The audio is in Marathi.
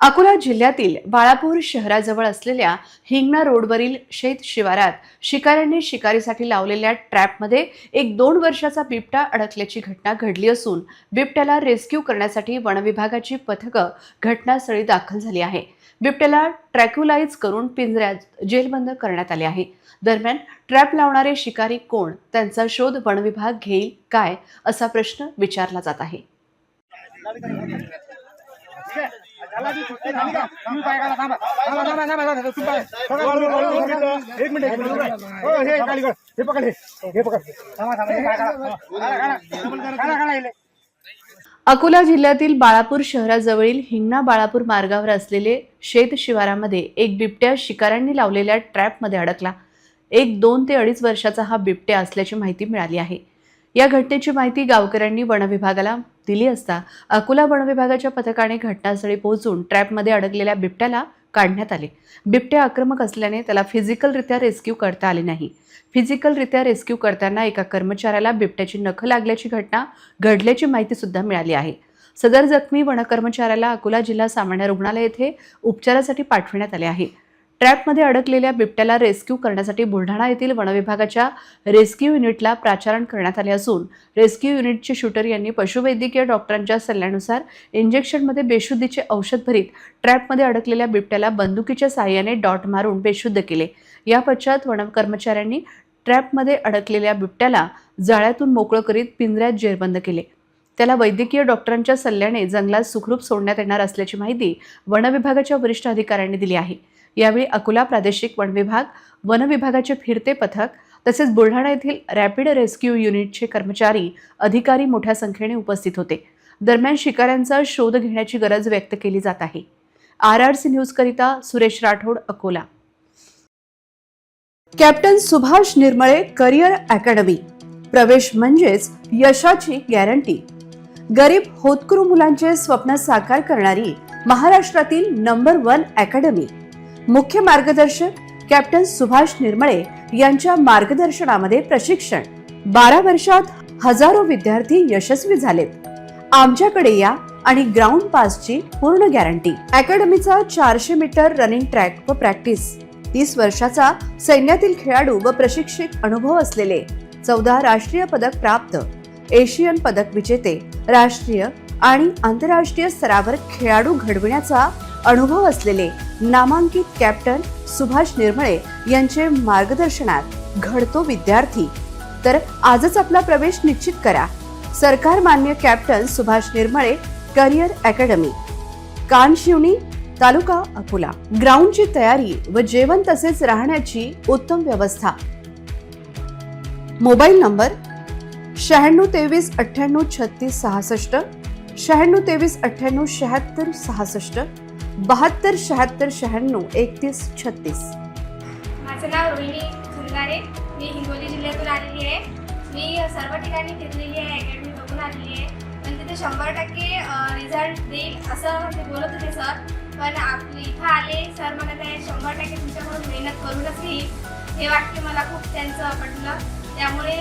अकोला जिल्ह्यातील बाळापूर शहराजवळ असलेल्या हिंगणा रोडवरील शेत शिवारात शिकाऱ्यांनी शिकारीसाठी लावलेल्या ट्रॅपमध्ये एक दोन वर्षाचा बिबटा अडकल्याची घटना घडली असून बिबट्याला रेस्क्यू करण्यासाठी वनविभागाची पथकं घटनास्थळी दाखल झाली आहे. बिबट्याला ट्रॅक्युलाइज करून पिंजऱ्यात जेलबंद करण्यात आले आहे. दरम्यान ट्रॅप लावणारे शिकारी कोण त्यांचा शोध वनविभाग घेईल काय असा प्रश्न विचारला जात आहे. एक मिनिट हो हे खाली कर हे पकड हे पकड थांबा थांबा अकोला जिल्ह्यातील बाळापूर शहराजवळील हिंगणा बाळापूर मार्गावर असलेले शेत शिवारामध्ये एक बिबट्या शिकाऱ्यांनी लावलेल्या ट्रॅपमध्ये अडकला. एक दोन ते अडीच वर्षाचा हा बिबट्या असल्याची माहिती मिळाली आहे. या घटनेची माहिती गावकऱ्यांनी वनविभागाला दिली असता अकोला वनविभागाच्या पथकाने घटनास्थळी पोहोचून ट्रॅपमध्ये अडकलेल्या बिबट्याला काढण्यात आले. बिबट्या आक्रमक असल्याने त्याला फिजिकलरित्या रेस्क्यू करता आले नाही. फिजिकलरित्या रेस्क्यू करताना एका कर्मचाऱ्याला बिबट्याची नख लागल्याची घटना घडल्याची माहिती सुद्धा मिळाली आहे. सदर जखमी वनकर्मचाऱ्याला अकोला जिल्हा सामान्य रुग्णालय येथे उपचारासाठी पाठविण्यात आले आहे. ट्रॅपमध्ये अडकलेल्या बिबट्याला रेस्क्यू करण्यासाठी बुलढाणा येथील वनविभागाच्या रेस्क्यू युनिटला प्राचारण करण्यात आले असून रेस्क्यू युनिटचे शूटर यांनी पशुवैद्यकीय डॉक्टरांच्या सल्ल्यानुसार इंजेक्शनमध्ये बेशुद्धीचे औषध भरीत ट्रॅपमध्ये अडकलेल्या बिबट्याला बंदुकीच्या साहाय्याने डॉट मारून बेशुद्ध केले. या पश्चात वन कर्मचाऱ्यांनी ट्रॅपमध्ये अडकलेल्या बिबट्याला जाळ्यातून मोकळं करीत पिंजऱ्यात जेरबंद केले. त्याला वैद्यकीय डॉक्टरांच्या सल्ल्याने जंगलात सुखरूप सोडण्यात येणार असल्याची माहिती वनविभागाच्या वरिष्ठ अधिकाऱ्यांनी दिली आहे. यावेळी अकोला प्रादेशिक वन विभाग वन विभागाचे फिरते पथक तसेच बुलढाणा येथील रॅपिड रेस्क्यू युनिटचे कर्मचारी अधिकारी मोठ्या संख्येने उपस्थित होते. दरम्यान शिकाऱ्यांचा शोध घेण्याची गरज व्यक्त केली जात आहे. R R C न्यूजकरिता Suresh Rathod Akola. Captain Subhash Nirmale career academy. प्रवेश म्हणजेच यशाची गॅरंटी. गरीब होतकरू मुलांचे स्वप्न साकार करणारी महाराष्ट्रातील नंबर वन अकॅडमी. मुख्य मार्गदर्शक कॅप्टन सुभाष निर्मळे यांच्या मार्गदर्शनामध्ये प्रशिक्षण. बारा वर्षात हजारो विद्यार्थी यशस्वी झालेत. आमच्याकडे या आणि ग्राउंड पासची पूर्ण गॅरंटी अकॅडमीचा चारशे मीटर रनिंग ट्रॅक व प्रॅक्टिस तीस वर्षाचा सैन्यातील खेळाडू व प्रशिक्षित अनुभव असलेले चौदा राष्ट्रीय पदक प्राप्त. एशियन पदक विजेते राष्ट्रीय आणि आंतरराष्ट्रीय स्तरावर खेळाडू घडविण्याचा अनुभव असलेले नामांकित कॅप्टन सुभाष निर्मळे यांचे मार्गदर्शनात घडतो विद्यार्थी. तर आजच आपला प्रवेश निश्चित करा. सरकार मान्य captain Subhash Nirmale career academy. Kanshivani taluka Akola. ग्राउंडची तयारी व जेवण तसेच राहण्याची उत्तम व्यवस्था. मोबाईल नंबर शहाण्णव तेवीस अठ्ठ्याण्णव छत्तीस सहासष्ट शहाण्णव तेवीस अठ्ठ्याण्णव शहात्तर सहासष्ट बहात्तर शहात्तर शहाण्णव एकतीस छत्तीस. माझं नाव रोहिणी खंदारे मी हिंगोली जिल्ह्यातून आलेली आहे. मी सर्व ठिकाणी फिरलेली आहे अकॅडमी बघून आलेली आहे. पण तिथे शंभर टक्के रिझल्ट देईल असं ते बोलत होते सर पण आपले इथं आले सर म्हणत आहे शंभर टक्के तुमच्याकडून मेहनत करूनच घेईल. हे वाक्य मला खूप त्यांचं पटलं. त्यामुळे